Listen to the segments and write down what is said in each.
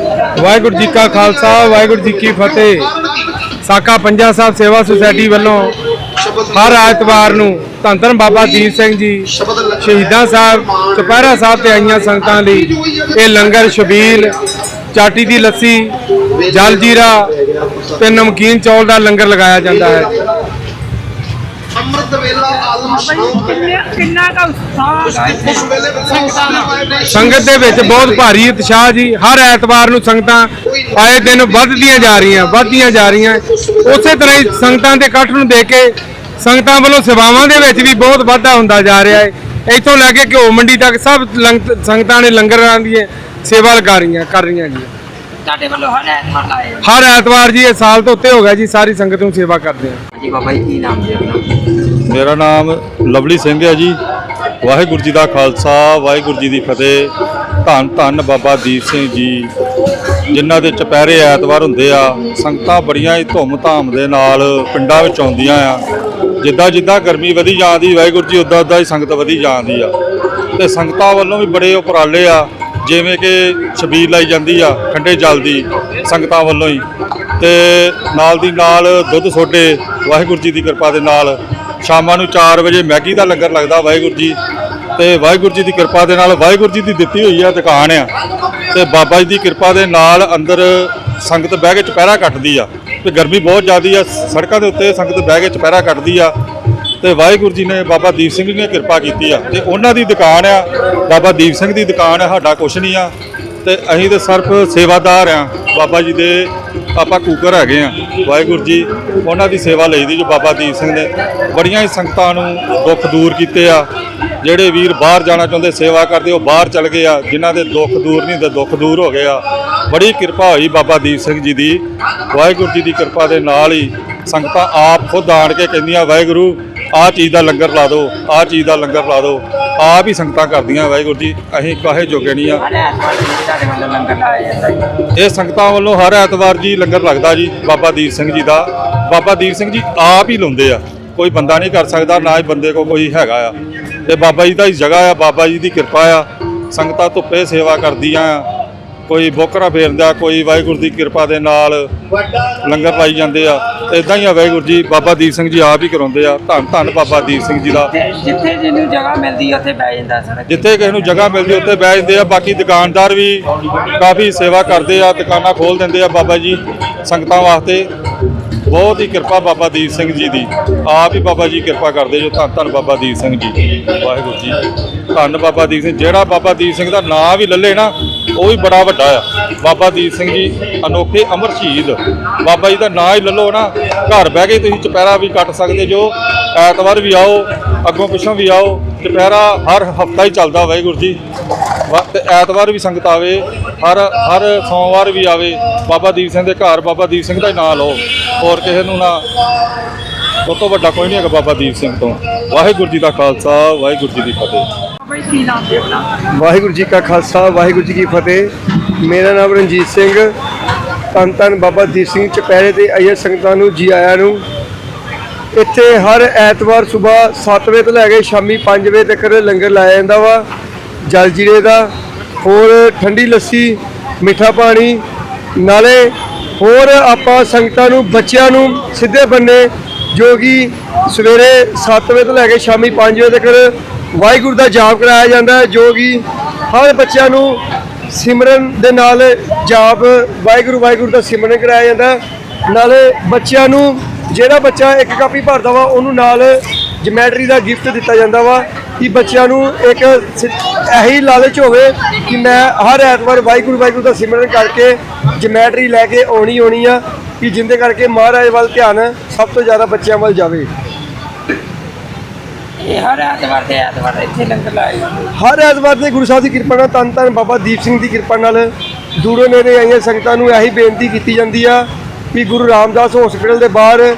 ਵਾਹਿਗੁਰੂ ਜੀ ਕਾ ਖਾਲਸਾ ਵਾਹਿਗੁਰੂ ਜੀ ਕੀ ਫਤਿਹ। ਸਾਕਾ ਪੰਜਾ ਸਾਹਿਬ ਸੇਵਾ ਸੁਸਾਇਟੀ ਵੱਲੋਂ ਹਰ ਐਤਵਾਰ ਨੂੰ ਧੰਨ ਧੰਨ ਬਾਬਾ ਦੀਪ ਸਿੰਘ ਜੀ ਸ਼ਹੀਦਾਂ ਸਾਹਿਬ ਚੁਪਹਿਰਾ ਸਾਹਿਬ ਤੇ ਆਈਆਂ ਸੰਗਤਾਂ ਲਈ ਇਹ ਲੰਗਰ ਛਬੀਲ ਚਾਟੀ ਦੀ ਲੱਸੀ ਜਲ ਜੀਰਾ ਤੇ ਨਮਕੀਨ ਚੌਲ ਦਾ ਲੰਗਰ ਲਗਾਇਆ ਜਾਂਦਾ ਹੈ। ਅੰਮ੍ਰਿਤ ਵੇਲਾ ਆਲਮ ਸ਼ਾਂਤ ਕਿੰਨਾ ਕੁ ਉਤਸ਼ਾਹ ਸੰਗਤਾਂ ਦਾ ਸੰਗਤ ਦੇ ਵਿੱਚ ਬਹੁਤ ਭਾਰੀ ਉਤਸ਼ਾਹ ਜੀ। ਹਰ ਐਤਵਾਰ ਨੂੰ ਸੰਗਤਾਂ ਆਏ ਦਿਨ ਵੱਧਦੀਆਂ ਜਾ ਰਹੀਆਂ ਵੱਧਦੀਆਂ ਜਾ ਰਹੀਆਂ। ਉਸੇ ਤਰ੍ਹਾਂ ਹੀ ਸੰਗਤਾਂ ਦੇ ਇਕੱਠ ਨੂੰ ਦੇਖ ਕੇ ਸੰਗਤਾਂ ਵੱਲੋਂ ਸੇਵਾਵਾਂ ਦੇ ਵਿੱਚ ਵੀ ਬਹੁਤ ਵਾਧਾ ਹੁੰਦਾ ਜਾ ਰਿਹਾ ਹੈ। ਇੱਥੋਂ ਲੈ ਕੇ ਘਿਓ ਮੰਡੀ ਤੱਕ ਸਭ ਲੰਗ- ਸੰਗਤਾਂ ਨੇ ਲੰਗਰਾਂ ਦੀ ਸੇਵਾ ਲਗਾ ਰਹੀਆਂ ਕਰ ਰਹੀਆਂ ਜੀ। ਤੁਹਾਡੇ ਵੱਲੋਂ ਹਰ ਐਤਵਾਰ ਲਾਏ ਜਾਂਦੇ। ਹਰ ਐਤਵਾਰ ਜੀ ਇਹ ਸਾਲ ਤੋਂ ਉੱਤੇ ਹੋ ਗਿਆ ਜੀ ਸਾਰੀ ਸੰਗਤ ਨੂੰ ਸੇਵਾ ਕਰਦੇ ਹਾਂ ਜੀ ਬਾਬਾ ਜੀ ਕੀ ਨਾਮ ਜੀ ਆਪਣਾ? ਮੇਰਾ ਨਾਮ ਲਵਲੀ ਸਿੰਘ ਹੈ ਜੀ। ਵਾਹਿਗੁਰੂ ਜੀ ਦਾ ਖਾਲਸਾ, ਵਾਹਿਗੁਰੂ ਜੀ ਦੀ ਫਤਿਹ। ਧੰਨ ਧੰਨ ਬਾਬਾ ਦੀਪ ਸਿੰਘ ਜੀ, ਜਿਨ੍ਹਾਂ ਦੇ ਚਪਹਿਰੇ ਐਤਵਾਰ ਹੁੰਦੇ ਆ। ਸੰਗਤਾਂ ਬੜੀਆਂ ਹੀ ਧੂਮ ਧਾਮ ਦੇ ਨਾਲ ਪਿੰਡਾਂ ਵਿੱਚ ਆਉਂਦੀਆਂ ਆ। ਜਿੱਦਾਂ ਜਿੱਦਾਂ ਗਰਮੀ ਵਧੀ ਜਾਂਦੀ, ਵਾਹਿਗੁਰੂ ਜੀ ਉਦਾਂ ਉਦਾਂ ਹੀ ਸੰਗਤ ਵਧੀ ਜਾਂਦੀ ਆ। ਤੇ ਸੰਗਤਾਂ ਵੱਲੋਂ ਵੀ ਬੜੇ ਉਪਰਾਲੇ ਆ, ਜਿਵੇਂ ਕਿ ਛਬੀਲ ਲਾਈ ਜਾਂਦੀ ਆ, ਠੰਡੇ ਜਲ ਦੀ, ਸੰਗਤਾਂ ਵੱਲੋਂ ਹੀ। ਤੇ ਨਾਲ ਦੀ ਨਾਲ ਦੁੱਧ ਸੋਡੇ, ਵਾਹਿਗੁਰੂ ਜੀ ਦੀ ਕਿਰਪਾ ਦੇ ਨਾਲ ਸ਼ਾਮਾਂ ਨੂੰ 4 ਵਜੇ ਮੈਗੀ ਦਾ ਲੰਗਰ ਲੱਗਦਾ ਵਾਹਿਗੁਰੂ ਜੀ। ਤੇ ਵਾਹਿਗੁਰੂ ਜੀ ਦੀ ਕਿਰਪਾ ਦੇ ਨਾਲ ਵਾਹਿਗੁਰੂ ਜੀ ਦੀ ਦਿੱਤੀ ਹੋਈ ਆ ਦੁਕਾਨ ਆ। ਤੇ ਬਾਬਾ ਜੀ ਦੀ ਕਿਰਪਾ ਦੇ ਨਾਲ ਅੰਦਰ ਸੰਗਤ ਬਹਿ ਕੇ ਚੁਪਹਿਰਾ ਕੱਟਦੀ ਆ। ਤੇ ਗਰਮੀ ਬਹੁਤ ਜ਼ਿਆਦੀ ਆ, ਸੜਕਾਂ ਦੇ ਉੱਤੇ ਸੰਗਤ ਬਹਿ ਕੇ ਚੁਪਹਿਰਾ ਕੱਟਦੀ ਆ। ਤੇ ਵਾਹਿਗੁਰੂ ਜੀ ਨੇ ਬਾਬਾ ਦੀਪ ਸਿੰਘ ਜੀ ਨੇ ਕਿਰਪਾ ਕੀਤੀ ਆ। ਤੇ ਉਹਨਾਂ ਦੀ ਦੁਕਾਨ ਆ, ਬਾਬਾ ਦੀਪ ਸਿੰਘ ਦੀ ਦੁਕਾਨ ਆ, ਸਾਡਾ ਕੁਛ ਨਹੀਂ ਆ। ਤੇ ਅਸੀਂ ਤਾਂ ਸਿਰਫ ਸੇਵਾਦਾਰ ਆ ਬਾਬਾ ਜੀ ਦੇ ਆਪਾਂ ਕੂਕਰ ਹੈਗੇ ਆ ਵਾਹਿਗੁਰੂ ਜੀ, ਉਹਨਾਂ ਦੀ ਸੇਵਾ ਲਈ ਦੀ ਜੋ ਬਾਬਾ ਦੀਪ ਸਿੰਘ ਨੇ। ਬੜੀਆਂ ਹੀ ਸੰਗਤਾਂ ਨੂੰ ਦੁੱਖ ਦੂਰ ਕੀਤੇ ਆ। ਜਿਹੜੇ ਵੀਰ ਬਾਹਰ ਜਾਣਾ ਚਾਹੁੰਦੇ ਸੇਵਾ ਕਰਦੇ, ਉਹ ਬਾਹਰ ਚਲ ਗਏ ਆ। ਜਿਨ੍ਹਾਂ ਦੇ ਦੁੱਖ ਦੂਰ ਨਹੀਂ ਹੁੰਦੇ ਦੁੱਖ ਦੂਰ ਹੋ ਗਏ ਆ। ਬੜੀ ਕਿਰਪਾ ਹੋਈ ਬਾਬਾ ਦੀਪ ਸਿੰਘ ਜੀ ਦੀ। ਵਾਹਿਗੁਰੂ ਜੀ ਦੀ ਕਿਰਪਾ ਦੇ ਨਾਲ ਹੀ ਸੰਗਤਾਂ ਆਪ ਖੁਦ ਆਣ ਕੇ ਕਹਿੰਦੀਆਂ, ਵਾਹਿਗੁਰੂ, ਆਹ ਚੀਜ਼ ਦਾ ਲੰਗਰ ਲਾ ਦਿਓ, ਆਹ ਚੀਜ਼ ਦਾ ਲੰਗਰ ਲਾ ਦਿਓ। ਆਪ ਹੀ ਸੰਗਤਾਂ ਕਰਦੀਆਂ ਵਾਹਿਗੁਰੂ ਜੀ, ਅਸੀਂ ਕਾਹੇ ਜੋਗੇ ਨਹੀਂ ਆ। ਇਹ ਸੰਗਤਾਂ ਵੱਲੋਂ ਹਰ ਐਤਵਾਰ ਜੀ ਲੰਗਰ ਲੱਗਦਾ ਜੀ, ਬਾਬਾ ਦੀਪ ਸਿੰਘ ਜੀ ਦਾ। ਬਾਬਾ ਦੀਪ ਸਿੰਘ ਜੀ ਆਪ ਹੀ ਲਾਉਂਦੇ ਆ। ਕੋਈ ਬੰਦਾ ਨਹੀਂ ਕਰ ਸਕਦਾ, ਨਾ ਹੀ ਬੰਦੇ ਕੋ ਕੋਈ ਹੈਗਾ ਆ। ਤੇ ਬਾਬਾ ਜੀ ਦਾ ਹੀ ਜਗ੍ਹਾ ਆ, ਬਾਬਾ ਜੀ ਦੀ ਕਿਰਪਾ ਆ। ਸੰਗਤਾਂ ਧੁੱਪੇ ਸੇਵਾ ਕਰਦੀਆਂ ਆ। ਕੋਈ ਬੋਕਰਾ ਫੇਰਦਾ ਕੋਈ ਵਾਹਿਗੁਰੂ ਦੀ ਕਿਰਪਾ ਦੇ ਨਾਲ ਲੰਗਰ ਲਾਈ ਜਾਂਦੇ ਆ। ਤੇ ਇਦਾਂ ਹੀ ਆ ਵਾਹਿਗੁਰੂ ਜੀ ਬਾਬਾ ਦੀਪ ਸਿੰਘ ਜੀ ਆਪ ਹੀ ਕਰਾਉਂਦੇ ਆ। ਧੰਨ ਧੰਨ ਬਾਬਾ ਦੀਪ ਸਿੰਘ ਜੀ ਦਾ। ਜਿੱਥੇ ਜਿਹਨੂੰ ਜਗ੍ਹਾ ਮਿਲਦੀ ਉੱਥੇ ਬਹਿ ਜਾਂਦਾ ਸੜਕ ਜਿੱਥੇ ਕਿਸੇ ਨੂੰ ਜਗ੍ਹਾ ਮਿਲਦੀ ਉੱਥੇ ਬਹਿ ਜਾਂਦੇ ਆ। ਬਾਕੀ ਦੁਕਾਨਦਾਰ ਵੀ ਕਾਫੀ ਸੇਵਾ ਕਰਦੇ ਆ ਦੁਕਾਨਾਂ ਖੋਲ ਦਿੰਦੇ ਆ ਬਾਬਾ ਜੀ ਸੰਗਤਾਂ ਵਾਸਤੇ। ਬਹੁਤ ਹੀ ਕਿਰਪਾ ਬਾਬਾ ਦੀਪ ਸਿੰਘ ਜੀ ਦੀ। ਆਪ ਹੀ ਬਾਬਾ ਜੀ ਕਿਰਪਾ ਕਰਦੇ ਜੋ ਧੰਨ ਧੰਨ ਬਾਬਾ ਦੀਪ ਸਿੰਘ ਜੀ। ਵਾਹਿਗੁਰੂ ਜੀ। ਧੰਨ ਬਾਬਾ ਦੀਪ ਸਿੰਘ। ਜਿਹੜਾ ਬਾਬਾ ਦੀਪ ਸਿੰਘ ਦਾ ਨਾਂ ਵੀ ਲੱਲੇ ਨਾ, ਉਹ ਵੀ ਬੜਾ ਵੱਡਾ ਆ। ਬਾਬਾ ਦੀਪ ਸਿੰਘ ਜੀ ਅਨੋਖੇ ਅਮਰ ਸ਼ਹੀਦ। ਬਾਬਾ ਜੀ ਦਾ ਨਾਂ ਹੀ ਲੱਲੋ ਨਾ, ਘਰ ਬਹਿ ਕੇ ਤੁਸੀਂ ਚੁਪਹਿਰਾ ਵੀ ਕੱਟ ਸਕਦੇ ਜੋ। ਐਤਵਾਰ ਵੀ ਆਓ, ਅੱਗੋਂ ਪਿੱਛੋਂ ਵੀ ਆਓ। ਚੁਪਹਿਰਾ ਹਰ ਹਫਤਾ ਹੀ ਚੱਲਦਾ ਵਾਹਿਗੁਰੂ ਜੀ। ਤੇ ਐਤਵਾਰ ਵੀ ਸੰਗਤ ਆਵੇ ਹਰ ਹਰ ਸੋਮਵਾਰ ਵੀ ਆਵੇ ਬਾਬਾ ਦੀਪ ਸਿੰਘ ਦੇ ਘਰ ਬਾਬਾ ਦੀਪ ਸਿੰਘ ਦਾ ਹੀ ਨਾਂ ਲਓ ਹੋਰ ਕਿਸੇ ਨੂੰ ਨਾ ਉਹ ਤੋਂ ਵੱਡਾ ਕੋਈ ਨਹੀਂ ਹੈਗਾ ਬਾਬਾ ਦੀਪ ਸਿੰਘ ਤੋਂ। ਵਾਹਿਗੁਰੂ ਜੀ ਦਾ ਖਾਲਸਾ ਵਾਹਿਗੁਰੂ ਜੀ ਦੀ ਫਤਿਹ। ਵਾਹਿਗੁਰੂ ਜੀ ਕਾ ਖਾਲਸਾ ਵਾਹਿਗੁਰੂ ਜੀ ਕੀ ਫਤਿਹ। ਮੇਰਾ ਨਾਮ ਰਣਜੀਤ ਸਿੰਘ। ਧੰਨ ਧੰਨ ਬਾਬਾ ਦੀਪ ਸਿੰਘ ਚੁਪਹਿਰੇ ਤੇ ਆਈਏ ਸੰਗਤਾਂ ਨੂੰ ਜੀ ਆਇਆਂ ਨੂੰ। ਇੱਥੇ ਹਰ ਐਤਵਾਰ ਸਵੇਰ 7 ਵਜੇ ਤੋਂ ਲੈ ਕੇ ਸ਼ਾਮੀ 5 ਵਜੇ ਤੱਕ ਲੰਗਰ ਲਾਇਆ ਜਾਂਦਾ ਵਾ। ਜਲ ਜੀਰੇ ਦਾ, ਹੋਰ ਠੰਡੀ ਲੱਸੀ, ਮਿੱਠਾ ਪਾਣੀ, ਨਾਲੇ ਹੋਰ ਆਪਾਂ ਸੰਗਤਾਂ ਨੂੰ, ਬੱਚਿਆਂ ਨੂੰ ਸਿੱਧੇ ਬੰਨੇ ਜੋ ਕਿ ਸਵੇਰੇ 7 ਵਜੇ ਤੋਂ ਲੈ ਕੇ ਸ਼ਾਮੀ 5 ਵਜੇ ਤੱਕ ਵਾਹਿਗੁਰੂ ਦਾ ਜਾਪ ਕਰਾਇਆ ਜਾਂਦਾ ਜੋ ਕਿ ਹਰ ਬੱਚਿਆਂ ਨੂੰ ਸਿਮਰਨ ਦੇ ਨਾਲ ਜਾਪ ਵਾਹਿਗੁਰੂ ਵਾਹਿਗੁਰੂ ਦਾ ਸਿਮਰਨ ਕਰਾਇਆ ਜਾਂਦਾ ਨਾਲੇ ਬੱਚਿਆਂ ਨੂੰ, ਜਿਹੜਾ ਬੱਚਾ ਇੱਕ ਕਾਪੀ ਭਰਦਾ ਵਾ, ਉਹਨੂੰ ਨਾਲ ਜਮੈਟਰੀ ਦਾ ਗਿਫਟ ਦਿੱਤਾ ਜਾਂਦਾ ਵਾ ਕਿ ਬੱਚਿਆਂ ਨੂੰ ਇੱਕ ਇਹੀ ਲਾਲਚ ਹੋਵੇ ਕਿ ਮੈਂ ਹਰ ਐਤਵਾਰ ਵਾਹਿਗੁਰੂ ਵਾਹਿਗੁਰੂ ਦਾ ਸਿਮਰਨ ਕਰਕੇ ਜਮੈਟਰੀ ਲੈ ਕੇ ਆਉਣੀ ਆਉਣੀ ਆ ਕਿ ਜਿੰਦੇ ਕਰਕੇ ਮਹਾਰਾਜ ਵੱਲ ਧਿਆਨ ਸਭ ਤੋਂ ਜ਼ਿਆਦਾ ਬੱਚਿਆਂ ਵੱਲ ਜਾਵੇ। ਇਹ ਹਰ ਐਤਵਾਰ ਤੇ ਐਤਵਾਰ ਇੱਥੇ ਲੰਗਰ ਲਾਏ ਜਾਂਦੇ ਹਰ ਐਤਵਾਰ ਤੇ ਗੁਰੂ ਸਾਹਿਬ ਦੀ ਕਿਰਪਾ ਨਾਲ ਧੰਨ ਧੰਨ ਬਾਬਾ ਦੀਪ ਸਿੰਘ ਦੀ ਕਿਰਪਾ ਨਾਲ ਦੂਰੋਂ ਨੇੜੇ ਆਈਆਂ ਸੰਗਤਾਂ ਨੂੰ ਇਹੀ ਬੇਨਤੀ ਕੀਤੀ ਜਾਂਦੀ ਆ ਕਿ ਗੁਰੂ ਰਾਮਦਾਸ ਹਸਪੀਟਲ ਦੇ ਬਾਹਰ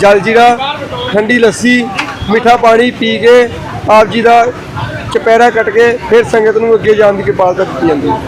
ਜਲ ਜੀਰਾ ਠੰਡੀ ਲੱਸੀ ਮਿੱਠਾ ਪਾਣੀ ਪੀ ਕੇ ਆਪ ਜੀ ਦਾ ਚੁਪਹਿਰਾ ਕੱਟ ਕੇ ਫਿਰ ਸੰਗਤ ਨੂੰ ਅੱਗੇ ਜਾਣ ਦੀ ਕਿਰਪਾਲਤਾ ਦਿੱਤੀ ਜਾਂਦੀ ਹੈ।